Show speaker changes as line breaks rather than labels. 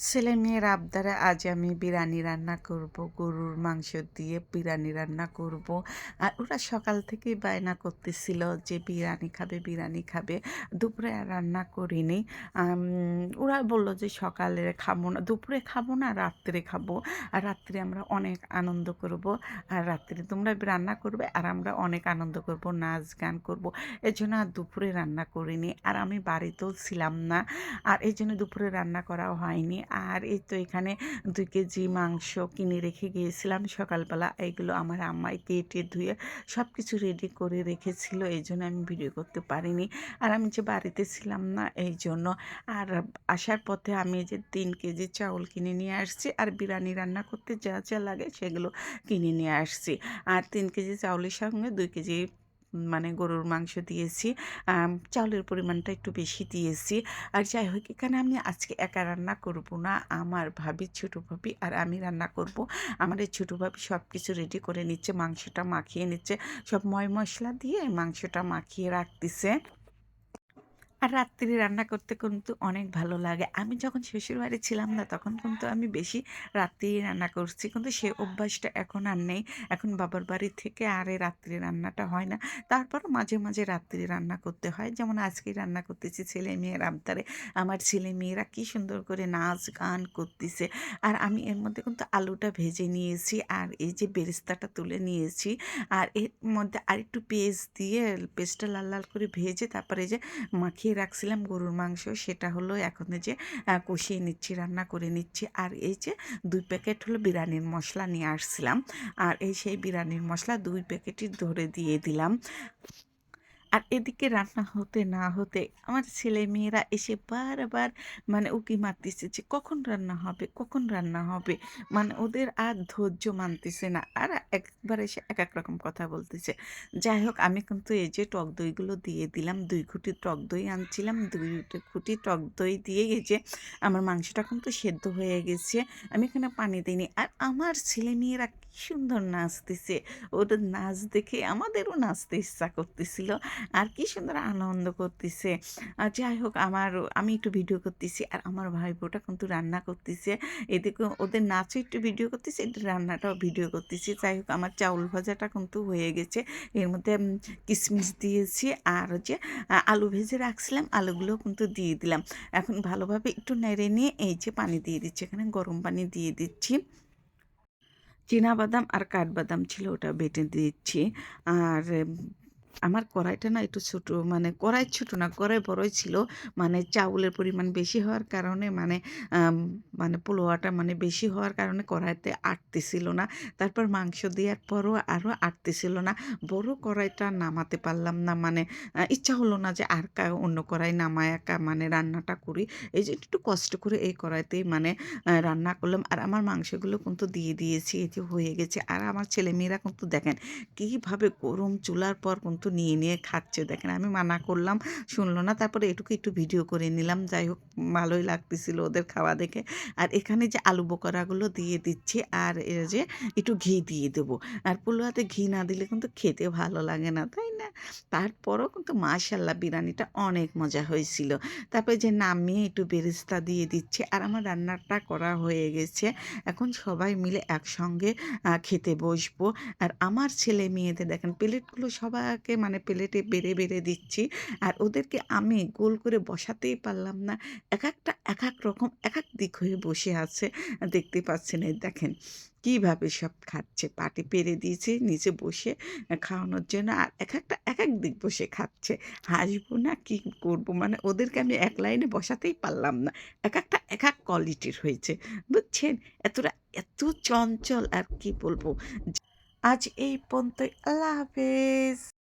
ছেলে মেয়ের আবদারে আজ আমি বিরিয়ানি রান্না করব, গরুর মাংস দিয়ে বিরিয়ানি রান্না করব। আর ওরা সকাল থেকেই বায়না করতেছিল যে বিরিয়ানি খাবে বিরিয়ানি খাবে। দুপুরে আর রান্না করিনি। ওরা বলল যে সকালে খাব না, দুপুরে খাব না, রাত্রে খাব। আর রাত্রে আমরা অনেক আনন্দ করব। আর রাত্রে তোমরা রান্না করবে আর আমরা অনেক আনন্দ করব, নাচ গান করব। এর জন্য আর দুপুরে রান্না করিনি। আর আমি বাড়িতেও ছিলাম না। আর এই জন্য দুপুরে রান্না করাও হয়নি। আর এই তো এখানে দুই কেজি মাংস কিনে রেখে গিয়েছিলাম সকালবেলা। এইগুলো আমার আম্মাই কেটে ধুয়ে সব কিছু রেডি করে রেখেছিল, এই জন্য আমি ভিডিও করতে পারিনি। আর আমি যে বাড়িতে ছিলাম না, এই জন্য। আর আসার পথে আমি যে তিন কেজি চাউল কিনে নিয়ে আসছি, আর বিরিয়ানি রান্না করতে যা যা লাগে সেগুলো কিনে নিয়ে আসছি। আর তিন কেজি চাউলের সঙ্গে দুই কেজি মানে গরুর মাংস দিয়েছি। চাউলের পরিমাণটা একটু বেশি দিয়েছি। আর যাই হোক, এখানে আমি আজকে একা রান্না করব না। আমার ভাবি, ছোটো ভাবি আর আমি রান্না করব। আমার এই ছোটো ভাবি সব কিছু রেডি করে নিচ্ছে, মাংসটা মাখিয়ে নিচ্ছে। সব ময় মশলা দিয়ে মাংসটা মাখিয়ে রাখতেছে। আর রাত্রি রান্না করতে কিন্তু অনেক ভালো লাগে। আমি যখন শ্বশুর বাড়ি ছিলাম না, তখন কিন্তু আমি বেশি রাত্রি রান্না করছি। কিন্তু সে অভ্যাসটা এখন আর নেই। এখন বাবার বাড়ি থেকে আর এই রাত্রি রান্নাটা হয় না। তারপরও মাঝে মাঝে রাত্রি রান্না করতে হয়। যেমন আজকে রান্না করতেছি ছেলে মেয়ের আবদারে। আমার ছেলে মেয়েরা কি সুন্দর করে নাচ গান করতেছে। আর আমি এর মধ্যে কিন্তু আলুটা ভেজে নিয়েছি আর এই যে বেরেস্তাটা তুলে নিয়েছি। আর এর মধ্যে আরেকটু পেস্ট দিয়ে, পেস্টটা লাল লাল করে ভেজে তারপরে যে মাখিয়ে রাখছিলাম গরুর মাংস, সেটা হলো এখন যে কষিয়ে নিচ্ছি, রান্না করে নিচ্ছি। আর এই যে দুই প্যাকেট হলো বিরিয়ানির মশলা নিয়ে আসছিলাম। আর এই সেই বিরিয়ানির মশলা দুই প্যাকেটই ধরে দিয়ে দিলাম। আর এদিকে রান্না হতে না হতে আমার ছেলে মেয়েরা এসে বারবার মানে উকি মারতেছে যে, কখন রান্না হবে? কখন রান্না হবে? মানে ওদের আর ধৈর্য মানতেছে না। আর একবার এসে এক এক রকম কথা বলতেছে। যাই হোক, আমি কিন্তু এই যে টক দইগুলো দিয়ে দিলাম, দুই খুঁটি টক দই আনছিলাম, দুই খুঁটি টক দই দিয়ে গেছে আমার মাংসটা কিন্তু সেদ্ধ হয়ে গেছে। আমি এখানে পানি দিইনি। আর আমার ছেলে মেয়েরা কি সুন্দর নাচতেছে। ওদের নাচ দেখে আমাদেরও নাচতে ইচ্ছা করতেছিল। আর কি সুন্দর আনন্দ করতেছে। যাই হোক আমার আমি একটু ভিডিও করতেছি আর আমার ভাই বোটা কিন্তু রান্না করতেছে। এদিকে ওদের নাচও একটু ভিডিও করতেছে, এদের রান্নাটাও ভিডিও করতেছি। যাই হোক আমার চাউল ভাজাটা কিন্তু হয়ে গেছে। এর মধ্যে কিশমিশ দিয়েছি আর আ- আলু ভেজে রাখছিলাম আলুগুলো কিন্তু দিয়ে দিলাম। এখন ভালোভাবে একটু নেড়ে নিয়ে এই যে পানি দিয়ে দিচ্ছি, এখানে গরম পানি দিয়ে দিচ্ছি। বাদাম আর কাঠবাদাম ছিল ওটা বেটে দিচ্ছি। আর আমার কড়াইটা না একটু ছোট মানে কড়াই ছোট না, কড়াই বড়ই ছিল। মানে চাউলের পরিমাণ বেশি হওয়ার কারণে মানে মানে পোলোয়াটা মানে বেশি হওয়ার কারণে কড়াইতে আটতেছিল না। তারপর মাংস দেওয়ার পরও আরও আটতেছিল না। বড় কড়াইটা নামাতে পারলাম না মানে ইচ্ছা হলো না যে আর কা, অন্য কড়াই নামায় একা মানে রান্নাটা করি। এই যে একটু কষ্ট করে এই কড়াইতেই মানে রান্না করলাম। আর আমার মাংসগুলো কিন্তু দিয়ে দিয়েছি, এই যে হয়ে গেছে। আর আমার ছেলেমেয়েরা কিন্তু দেখেন, কীভাবে গরম চুলার পর কিন্তু নিয়ে নিয়ে খাচ্ছে। দেখেন আমি মানা করলাম, শুনলো না, তারপরে এটুকু একটু ভিডিও করে নিলাম। যাই হোক, ভালোই লাগতেছিল ওদের খাওয়া দেখে। আর এখানে যে আলু বোকরাগুলো দিয়ে দিচ্ছি, আর এর যে একটু ঘি দিয়ে দেবো। আর পোলোয়াতে ঘি না দিলে কিন্তু খেতে ভালো লাগে না, তাই না? তারপরও কিন্তু মাশাল্লাহ বিরিয়ানিটা অনেক মজা হয়েছিল। তারপরে যে নামিয়ে একটু বেরেস্তা দিয়ে দিচ্ছে, আর আমার রান্নাটা করা হয়ে গেছে। এখন সবাই মিলে একসঙ্গে খেতে বসবো। আর আমার ছেলে মেয়েদের দেখেন, প্লেটগুলো সবাইকে মানে প্লেটে বেড়ে বেড়ে দিচ্ছি। আর ওদেরকে আমি গোল করে বসাতেই পারলাম না। এক একটা, এক এক রকম, এক এক দিক হয়ে বসে আছে। দেখতে পাচ্ছেন এই দেখেন কীভাবে সব খাচ্ছে। পাটি পেরে দিয়েছে নিচে বসে খাওয়ানোর জন্য আর এক একটা, এক এক দিক বসে খাচ্ছে। হাসবো না কি করব? মানে ওদেরকে আমি এক লাইনে বসাতেই পারলাম না। এক একটা, এক এক কোয়ালিটির হয়েছে। বুঝছেন? এতটা, এত চঞ্চল আর কি বলব? আজ এই পর্যন্তই। আল্লাহ হাফেজ।